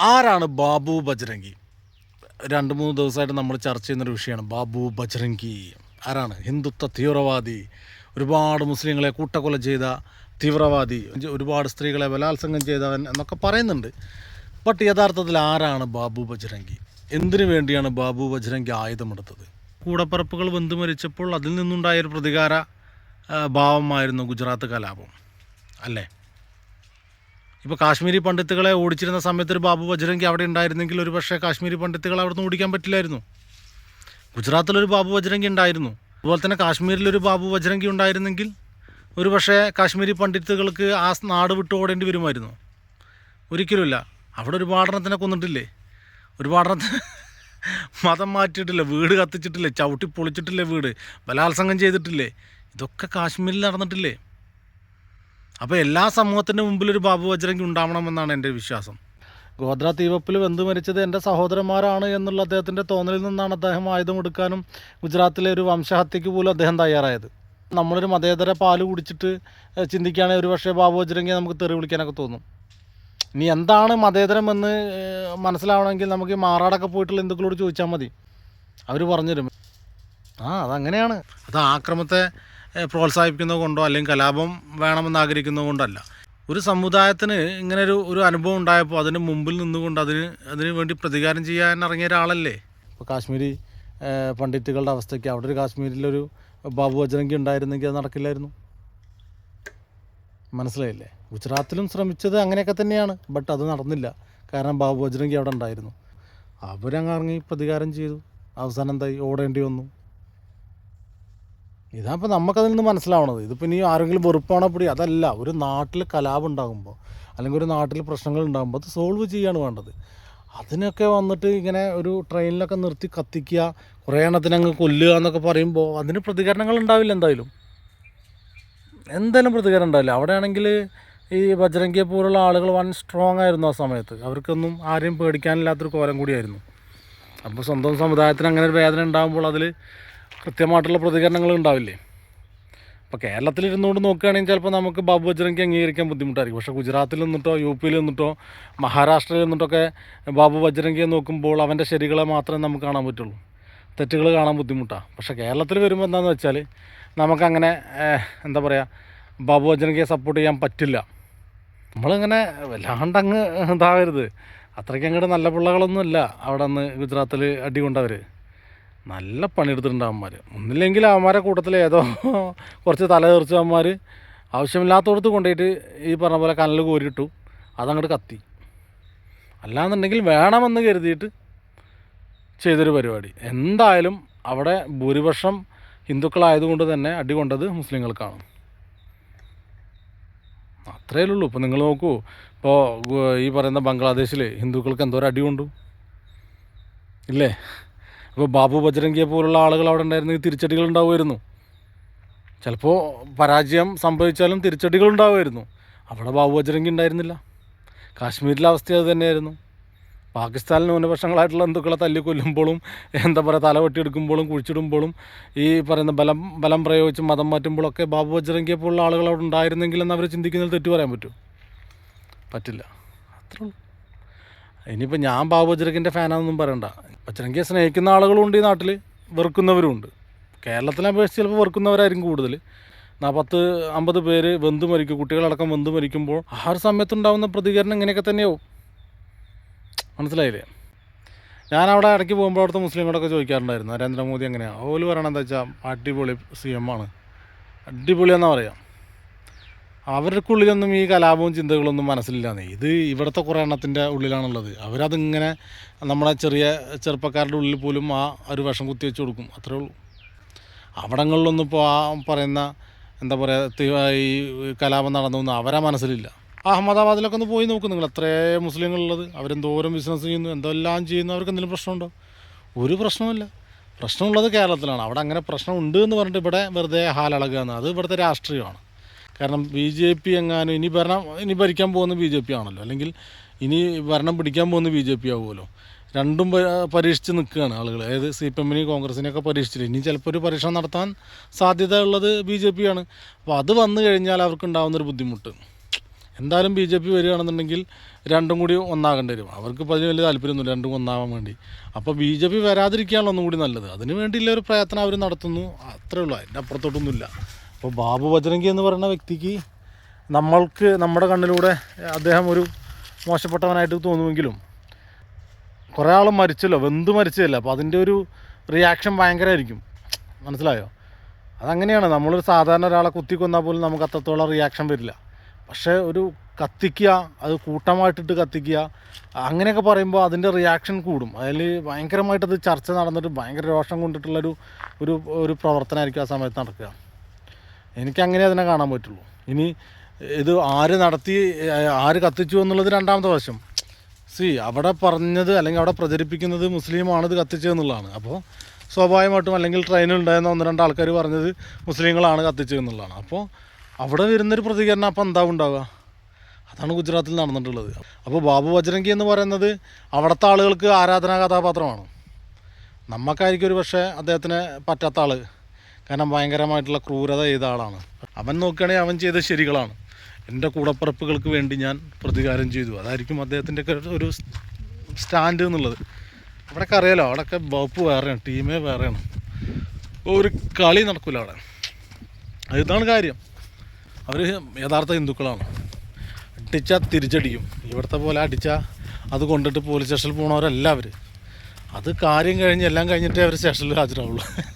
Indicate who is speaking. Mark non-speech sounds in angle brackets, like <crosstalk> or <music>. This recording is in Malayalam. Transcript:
Speaker 1: ആരാണ് ബാബു ബജ്രംഗി? രണ്ട് മൂന്ന് ദിവസമായിട്ട് നമ്മൾ ചർച്ച ചെയ്യുന്നൊരു വിഷയമാണ് ബാബു ബജ്രംഗി. ആരാണ്? ഹിന്ദുത്വ തീവ്രവാദി. ഒരുപാട് മുസ്ലിങ്ങളെ കൂട്ടക്കൊല ചെയ്ത തീവ്രവാദി. ഒരുപാട് സ്ത്രീകളെ ബലാത്സംഗം ചെയ്തവൻ എന്നൊക്കെ പറയുന്നുണ്ട്. ബട്ട് യഥാർത്ഥത്തിൽ ആരാണ് ബാബു ബജ്രംഗി? എന്തിനു വേണ്ടിയാണ് ബാബു ബജ്രംഗി ആയുധമെടുത്തത്? കൂടപ്പറപ്പുകൾ ബന്ധുമരിച്ചപ്പോൾ മരിച്ചപ്പോൾ അതിൽ നിന്നുണ്ടായൊരു പ്രതികാര ഭാവമായിരുന്നു ഗുജറാത്ത് കലാപം. അല്ലേ? ഇപ്പോൾ കാശ്മീരി പണ്ഡിത്തുകളെ ഓടിച്ചിരുന്ന സമയത്ത് ഒരു ബാബു ബജ്രംഗി അവിടെ ഉണ്ടായിരുന്നെങ്കിൽ ഒരു പക്ഷേ കാശ്മീരി പണ്ഡിത്തുകളെ അവിടെ നിന്ന് ഓടിക്കാൻ പറ്റില്ലായിരുന്നു. ഗുജറാത്തിലൊരു ബാബു ബജ്രംഗി ഉണ്ടായിരുന്നു. അതുപോലെ തന്നെ കാശ്മീരിലൊരു ബാബു ബജ്രംഗി ഉണ്ടായിരുന്നെങ്കിൽ ഒരു പക്ഷേ കാശ്മീരി പണ്ഡിത്തുകൾക്ക് ആ നാട് വിട്ട് ഓടേണ്ടി വരുമായിരുന്നു. ഒരിക്കലുമില്ല. അവിടെ ഒരു പാടണത്തിനെ കൊന്നിട്ടില്ലേ? ഒരു പാടണത്തിന് <laughs> മതം മാറ്റിയിട്ടില്ല? വീട് കത്തിച്ചിട്ടില്ലേ? ചവിട്ടി പൊളിച്ചിട്ടില്ലേ വീട്? ബലാത്സംഗം ചെയ്തിട്ടില്ലേ? ഇതൊക്കെ കാശ്മീരിൽ നടന്നിട്ടില്ലേ? അപ്പോൾ എല്ലാ സമൂഹത്തിന്റെ മുമ്പിൽ ഒരു ബാബു ബജ്രംഗി ഉണ്ടാവണമെന്നാണ് എന്റെ വിശ്വാസം. ഗോദ്ര തീവപ്പിൽ വെന്തു മരിച്ചത് എന്റെ സഹോദരന്മാരാണ് എന്നുള്ള അദ്ദേഹത്തിന്റെ തോന്നലിൽ നിന്നാണ് അദ്ദേഹം ആയുധമെടുക്കാനും ഗുജറാത്തിലെ ഒരു വംശഹത്യക്ക് പോലും അദ്ദേഹം തയ്യാറായത്. നമ്മളൊരു മതേതര പാൽ കുടിച്ചിട്ട് ചിന്തിക്കുകയാണെങ്കിൽ ഒരു പക്ഷേ ബാബു വജ്രംഗി നമുക്ക് തെറി വിളിക്കാനൊക്കെ തോന്നും. ഇനി എന്താണ് മതേതരം എന്ന് മനസ്സിലാവണമെങ്കിൽ നമുക്ക് ഈ മാറാടൊക്കെ പോയിട്ടുള്ള ഹിന്ദുക്കളോട് ചോദിച്ചാൽ മതി. അവർ പറഞ്ഞുതരും. ആ അതങ്ങനെയാണ്. അത് ആക്രമത്തെ പ്രോത്സാഹിപ്പിക്കുന്നത് കൊണ്ടോ അല്ലെങ്കിൽ കലാപം വേണമെന്ന് ആഗ്രഹിക്കുന്നത് കൊണ്ടല്ല. ഒരു സമുദായത്തിന് ഇങ്ങനെ ഒരു അനുഭവം ഉണ്ടായപ്പോൾ അതിന് മുമ്പിൽ നിന്നുകൊണ്ട് അതിന് അതിന് വേണ്ടി പ്രതികാരം ചെയ്യാൻ ഇറങ്ങിയ ഒരാളല്ലേ? ഇപ്പോൾ കാശ്മീരി പണ്ഡിറ്റുകളുടെ അവസ്ഥയ്ക്ക് അവിടെ ഒരു കാശ്മീരിലൊരു ബാബു വജ്രംഗി ഉണ്ടായിരുന്നെങ്കിൽ അത് നടക്കില്ലായിരുന്നു? മനസ്സിലായില്ലേ? ഗുജറാത്തിലും ശ്രമിച്ചത് അങ്ങനെയൊക്കെ തന്നെയാണ് ബട്ട് അത് നടന്നില്ല. കാരണം ബാബു വജ്രംഗി അവിടെ ഉണ്ടായിരുന്നു. അവരങ്ങ് ഇറങ്ങി പ്രതികാരം ചെയ്തു. അവസാനം എന്തായി? ഓടേണ്ടി വന്നു. ഇതാപ്പോൾ നമുക്കതിൽ നിന്ന് മനസ്സിലാവണത്. ഇതിപ്പോൾ ഇനി ആരെങ്കിലും വെറുപ്പാണോ പിടി അതല്ല ഒരു നാട്ടിൽ കലാപം ഉണ്ടാകുമ്പോൾ അല്ലെങ്കിൽ ഒരു നാട്ടിൽ പ്രശ്നങ്ങൾ ഉണ്ടാകുമ്പോൾ അത് സോൾവ് ചെയ്യാണ് വേണ്ടത്. അതിനൊക്കെ വന്നിട്ട് ഇങ്ങനെ ഒരു ട്രെയിനിലൊക്കെ നിർത്തി കത്തിക്കുക കുറേ എണ്ണത്തിനങ്ങ് കൊല്ലുക എന്നൊക്കെ പറയുമ്പോൾ അതിന് പ്രതികരണങ്ങൾ ഉണ്ടാവില്ല എന്തായാലും. എന്തായാലും പ്രതികരണം ഉണ്ടാവില്ല. അവിടെയാണെങ്കിൽ ഈ ബജ്രംഗിയെ പോലുള്ള ആളുകൾ വൺ സ്ട്രോങ് ആയിരുന്നു ആ സമയത്ത്. അവർക്കൊന്നും ആരെയും പേടിക്കാനില്ലാത്തൊരു കോലം കൂടിയായിരുന്നു. അപ്പോൾ സ്വന്തം സമുദായത്തിന് അങ്ങനെ ഒരു വേദന ഉണ്ടാകുമ്പോൾ അതിൽ കൃത്യമായിട്ടുള്ള പ്രതികരണങ്ങൾ ഉണ്ടാവില്ലേ? അപ്പോൾ കേരളത്തിൽ ഇരുന്നുകൊണ്ട് നോക്കുകയാണെങ്കിൽ ചിലപ്പോൾ നമുക്ക് ബാബു ബജ്രംഗി അംഗീകരിക്കാൻ ബുദ്ധിമുട്ടായിരിക്കും. പക്ഷേ ഗുജറാത്തിൽ നിന്നിട്ടോ യു പിയിൽ നിന്നിട്ടോ മഹാരാഷ്ട്രയിൽ നിന്നിട്ടൊക്കെ ബാബു ബജ്രംഗിയെ നോക്കുമ്പോൾ അവന്റെ ശരികളെ മാത്രമേ നമുക്ക് കാണാൻ പറ്റുള്ളൂ. തെറ്റുകൾ കാണാൻ ബുദ്ധിമുട്ടാണ് പക്ഷേ കേരളത്തിൽ വരുമ്പോൾ എന്താണെന്ന് വെച്ചാൽ നമുക്കങ്ങനെ എന്താ പറയുക ബാബു ബജ്രംഗിയെ സപ്പോർട്ട് ചെയ്യാൻ പറ്റില്ല. നമ്മളിങ്ങനെ വല്ലാണ്ട് അങ്ങ് ഇതാവരുത്. അത്രയ്ക്ക് അങ്ങോട്ട് നല്ല പിള്ളകളൊന്നുമില്ല അവിടെ നിന്ന് ഗുജറാത്തിൽ അടി കൊണ്ടവർ നല്ല പണിയെടുത്തിട്ടുണ്ട് അവന്മാർ ഒന്നില്ലെങ്കിൽ അവന്മാരെ കൂട്ടത്തിൽ ഏതോ <laughs> കുറച്ച് തല തെറിച്ച അവന്മാർ ആവശ്യമില്ലാത്തടത്ത് കൊണ്ടുപോയിട്ട് ഈ പറഞ്ഞ പോലെ കനൽ കോരിയിട്ടു അതങ്ങോട്ട് കത്തി. അല്ലാന്നുണ്ടെങ്കിൽ വേണമെന്ന് കരുതിയിട്ട് ചെയ്തൊരു പരിപാടി. എന്തായാലും അവിടെ ഭൂരിപക്ഷം ഹിന്ദുക്കളായതുകൊണ്ട് തന്നെ അടി കൊണ്ടത് മുസ്ലിങ്ങൾക്കാണ്. അത്രയേ ഉള്ളൂ. ഇപ്പോൾ നിങ്ങൾ നോക്കൂ ഇപ്പോൾ ഈ പറയുന്ന ബംഗ്ലാദേശിൽ ഹിന്ദുക്കൾക്ക് എന്തോരം അടി കൊണ്ടു. ഇല്ലേ? ഇപ്പോൾ ബാബു ബജ്രംഗിയെ പോലുള്ള ആളുകൾ അവിടെ ഉണ്ടായിരുന്നെങ്കിൽ തിരിച്ചടികൾ ഉണ്ടാവുമായിരുന്നു. ചിലപ്പോൾ പരാജയം സംഭവിച്ചാലും തിരിച്ചടികൾ ഉണ്ടാവുമായിരുന്നു. അവിടെ ബാബു ബജ്രംഗി ഉണ്ടായിരുന്നില്ല. കാശ്മീരിലെ അവസ്ഥ അത് തന്നെയായിരുന്നു. പാകിസ്ഥാൻ ന്യൂനപക്ഷങ്ങളായിട്ടുള്ള ഹിന്ദുക്കളെ തല്ലിക്കൊല്ലുമ്പോഴും എന്താ പറയുക തല വെട്ടിയെടുക്കുമ്പോഴും കുഴിച്ചിടുമ്പോഴും ഈ പറയുന്ന ബലം ബലം പ്രയോഗിച്ച് മതം മാറ്റുമ്പോഴൊക്കെ ബാബു ബജ്രംഗിയെ പോലുള്ള ആളുകൾ അവിടെ ഉണ്ടായിരുന്നെങ്കിലെന്ന് അവർ ചിന്തിക്കുന്നതിൽ തെറ്റു പറയാൻ പറ്റും. പറ്റില്ല. അത്രേ ഉള്ളൂ. ഇനിയിപ്പോൾ ഞാൻ ബാബു ബജ്രംഗിന്റെ ഫാനാണെന്നും പറയണ്ട. ബജ്രംഗിയെ സ്നേഹിക്കുന്ന ആളുകളും ഉണ്ട് ഈ നാട്ടിൽ വെറുക്കുന്നവരും ഉണ്ട് കേരളത്തിലെ അപേക്ഷിച്ച് ചിലപ്പോൾ വെറുക്കുന്നവരായിരിക്കും കൂടുതൽ പത്ത് അമ്പത് പേര് വെന്ത് മരിക്കും. കുട്ടികളടക്കം വെന്ത് മരിക്കുമ്പോൾ ആ ഒരു സമയത്തുണ്ടാകുന്ന പ്രതികരണം ഇങ്ങനെയൊക്കെ തന്നെയാവും. മനസ്സിലായില്ലേ? ഞാനവിടെ ഇടയ്ക്ക് പോകുമ്പോൾ അവിടുത്തെ മുസ്ലിങ്ങളൊക്കെ ചോദിക്കാറുണ്ടായിരുന്നു നരേന്ദ്രമോദി എങ്ങനെയാണ് ഓൽ പറയണത് എന്താ വെച്ചാൽ അടിപൊളി സി എം ആണ്. അടിപൊളിയെന്നാണ് പറയാം. അവർക്കുള്ളിലൊന്നും ഈ കലാപവും ചിന്തകളൊന്നും മനസ്സിലില്ലാന്ന് ഇത് ഇവിടുത്തെ കുറേ എണ്ണത്തിന്റെ ഉള്ളിലാണുള്ളത്. അവരതിങ്ങനെ നമ്മളെ ചെറിയ ചെറുപ്പക്കാരുടെ ഉള്ളിൽ പോലും ആ ഒരു വിഷം കുത്തി വെച്ച് കൊടുക്കും. അത്രേ ഉള്ളൂ. അവിടങ്ങളിലൊന്നും ഇപ്പോൾ ആ പറയുന്ന എന്താ പറയുക ഈ കലാപം നടന്നൊന്നും അവരാ മനസ്സിലില്ല. അഹമ്മദാബാദിലൊക്കെ ഒന്ന് പോയി നോക്കും നിങ്ങൾ. എത്രയേ മുസ്ലിങ്ങളുള്ളത്. അവരെന്തോരം ബിസിനസ് ചെയ്യുന്നു എന്തെല്ലാം ചെയ്യുന്നു അവർക്ക് എന്തെങ്കിലും പ്രശ്നമുണ്ടോ? ഒരു പ്രശ്നവുമില്ല. പ്രശ്നമുള്ളത് കേരളത്തിലാണ്. അവിടെ അങ്ങനെ പ്രശ്നമുണ്ട് എന്ന് പറഞ്ഞിട്ട് ഇവിടെ വെറുതെ ഹാലളകുക അത് ഇവിടുത്തെ രാഷ്ട്രീയമാണ്. കാരണം ബി ജെ പി എങ്ങാനും ഇനി ഭരണം ഇനി ഭരിക്കാൻ പോകുന്ന ബി ജെ പി ആണല്ലോ. അല്ലെങ്കിൽ ഇനി ഭരണം പിടിക്കാൻ പോകുന്ന ബി ജെ പി ആവുമല്ലോ. രണ്ടും പരീക്ഷിച്ച് നിൽക്കുകയാണ് ആളുകൾ അതായത് സി പി എമ്മിനെയും കോൺഗ്രസിനെയൊക്കെ പരീക്ഷിച്ചില്ല? ഇനി ചിലപ്പോൾ ഒരു പരീക്ഷണം നടത്താൻ സാധ്യത ഉള്ളത് ബി ജെ പി ആണ്. അപ്പോൾ അത് വന്നു കഴിഞ്ഞാൽ അവർക്ക് ഉണ്ടാകുന്നൊരു ബുദ്ധിമുട്ട്. എന്തായാലും ബി ജെ പി വരികയാണെന്നുണ്ടെങ്കിൽ രണ്ടും കൂടി ഒന്നാകേണ്ടി വരും. അവർക്ക് ഇപ്പോൾ അതിന് വലിയ താല്പര്യമൊന്നുമില്ല. രണ്ടും ഒന്നാവാൻ വേണ്ടി. അപ്പോൾ ബി ജെ പി വരാതിരിക്കുകയാണ് ഒന്നും കൂടി നല്ലത്. അതിന് വേണ്ടിയുള്ള ഒരു പ്രയത്നം അവർ നടത്തുന്നു. അത്രേ ഉള്ളൂ. അതിന്റെ അപ്പുറത്തോട്ടൊന്നുമില്ല. അപ്പോൾ ബാബു ബജ്രംഗി എന്ന് പറയുന്ന വ്യക്തിക്ക് നമ്മൾക്ക് നമ്മുടെ കണ്ണിലൂടെ അദ്ദേഹം ഒരു മോശപ്പെട്ടവനായിട്ട് തോന്നുമെങ്കിലും കുറേ ആൾ മരിച്ചല്ലോ വെന്ത് മരിച്ചതല്ല? അപ്പോൾ അതിന്റെ ഒരു റിയാക്ഷൻ ഭയങ്കരമായിരിക്കും മനസ്സിലായോ? അതങ്ങനെയാണ്. നമ്മളൊരു സാധാരണ ഒരാളെ കുത്തി കൊന്നാൽ പോലും നമുക്ക് അത്രത്തോളം റിയാക്ഷൻ വരില്ല. പക്ഷേ ഒരു കത്തിക്കുക അത് കൂട്ടമായിട്ടിട്ട് കത്തിക്കുക അങ്ങനെയൊക്കെ പറയുമ്പോൾ അതിന്റെ റിയാക്ഷൻ കൂടും. അതിൽ ഭയങ്കരമായിട്ടത് ചർച്ച നടന്നിട്ട് ഭയങ്കര രോഷം കൊണ്ടിട്ടുള്ളൊരു ഒരു ഒരു പ്രവർത്തനമായിരിക്കും ആ സമയത്ത് നടക്കുക. എനിക്ക് അങ്ങനെ അതിനെ കാണാൻ പറ്റുള്ളൂ. ഇനി ഇത് ആര് നടത്തി ആര് കത്തിച്ചു എന്നുള്ളത് രണ്ടാമത്തെ വശം. സി അവിടെ പറഞ്ഞത് അല്ലെങ്കിൽ അവിടെ പ്രചരിപ്പിക്കുന്നത് മുസ്ലിമാണ് ഇത് കത്തിച്ചത് എന്നുള്ളതാണ്. അപ്പോൾ സ്വാഭാവികമായിട്ടും അല്ലെങ്കിൽ ട്രെയിനിൽ ഉണ്ടായിരുന്ന ഒന്ന് രണ്ട് ആൾക്കാർ പറഞ്ഞത് മുസ്ലിങ്ങളാണ് കത്തിച്ചത് എന്നുള്ളതാണ്. അപ്പോൾ അവിടെ വരുന്നൊരു പ്രതികരണം അപ്പോൾ എന്താ ഉണ്ടാവുക? അതാണ് ഗുജറാത്തിൽ നടന്നിട്ടുള്ളത്. അപ്പോൾ ബാബു ബജ്രംഗി എന്ന് പറയുന്നത് അവിടുത്തെ ആളുകൾക്ക് ആരാധനാ കഥാപാത്രമാണ്. നമുക്കായിരിക്കും ഒരു പക്ഷേ അദ്ദേഹത്തിന് പറ്റാത്ത ആൾ കാരണം ഭയങ്കരമായിട്ടുള്ള ക്രൂരത ചെയ്ത ആളാണ്. അവൻ നോക്കുകയാണെങ്കിൽ അവൻ ചെയ്ത ശരികളാണ്. എന്റെ കൂടപ്പറപ്പുകൾക്ക് വേണ്ടി ഞാൻ പ്രതികാരം ചെയ്തു. അതായിരിക്കും അദ്ദേഹത്തിന്റെ ഒരു സ്റ്റാൻഡ് എന്നുള്ളത്. അവിടെയൊക്കെ അറിയാലോ അവിടെയൊക്കെ വകുപ്പ് വേറെയാണ് ടീമേ വേറെയാണ്. ഒരു കളി നടക്കില്ല അവിടെ. ഇതാണ് കാര്യം. അവർ യഥാർത്ഥ ഹിന്ദുക്കളാണ്. അടിച്ചാൽ തിരിച്ചടിക്കും. ഇവിടുത്തെ പോലെ അടിച്ചാൽ അത് കൊണ്ടിട്ട് പോലീസ് സ്റ്റേഷനിൽ പോകണവരല്ല അവർ അത് കാര്യം കഴിഞ്ഞ് എല്ലാം കഴിഞ്ഞിട്ടേ അവർ സ്റ്റേഷനിൽ ഹാജരാവുള്ളൂ.